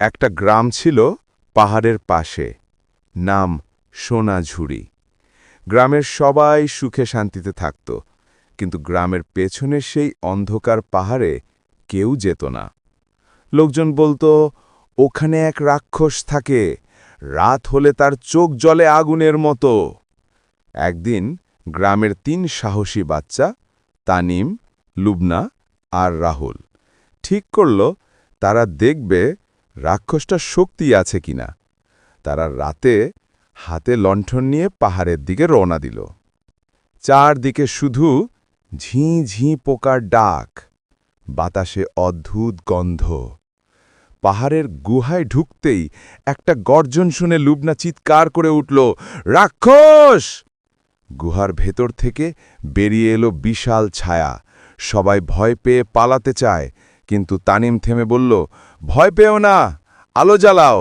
একটা গ্রাম ছিল পাহাড়ের পাশে, নাম সোনাঝুরি। গ্রামের সবাই সুখে শান্তিতে থাকত, কিন্তু গ্রামের পেছনের সেই অন্ধকার পাহাড়ে কেউ যেত না। লোকজন বলতো, ওখানে এক রাক্ষস থাকে, রাত হলে তার চোখ জলে আগুনের মতো। একদিন গ্রামের তিন সাহসী বাচ্চা, তানিম, লুবনা আর রাহুল, ঠিক করল, তারা দেখবে রাক্ষসটার শক্তি আছে কিনা? তারা রাতে হাতে লণ্ঠন নিয়ে পাহাড়ের দিকে রওনা দিল। চারদিকে শুধু ঝিঁ ঝিঁ পোকার ডাক, বাতাসে অদ্ভুত গন্ধ। পাহাড়ের গুহায় ঢুকতেই একটা গর্জন শুনে লুবনা চিৎকার করে উঠল, রাক্ষস! গুহার ভেতর থেকে বেরিয়ে এলো বিশাল ছায়া। সবাই ভয় পেয়ে পালাতে চায়। কিন্তু তানিম থেমে বলল, ভয় পেও না, আলো জ্বালাও।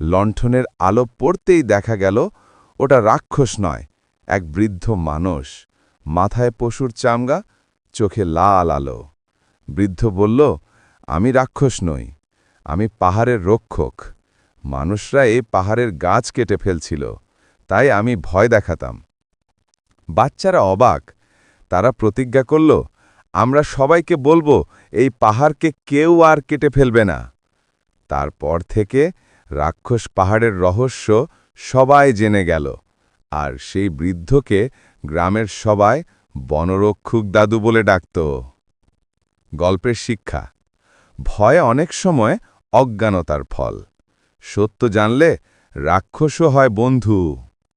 লণ্ঠনের আলো পড়তেই দেখা গেল, ওটা রাক্ষস নয়, এক বৃদ্ধ মানুষ। মাথায় পশুর চামগা চোখে লাল আলো। বৃদ্ধ বলল, আমি রাক্ষস নই, আমি পাহাড়ের রক্ষক। মানুষরা এই পাহাড়ের গাছ কেটে ফেলছিল, তাই আমি ভয় দেখাতাম। বাচ্চারা অবাক, তারা প্রতিজ্ঞা করল আমরা সবাইকে বলব, এই পাহাড়কে কেউ আর কেটে ফেলবে না। তারপর থেকে রাক্ষস পাহাড়ের রহস্য সবাই জেনে গেল, আর সেই বৃদ্ধকে গ্রামের সবাই বনরক্ষক দাদু বলে ডাকত। গল্পের শিক্ষা, ভয় অনেক সময় অজ্ঞানতার ফল। সত্য জানলে রাক্ষসও হয় বন্ধু।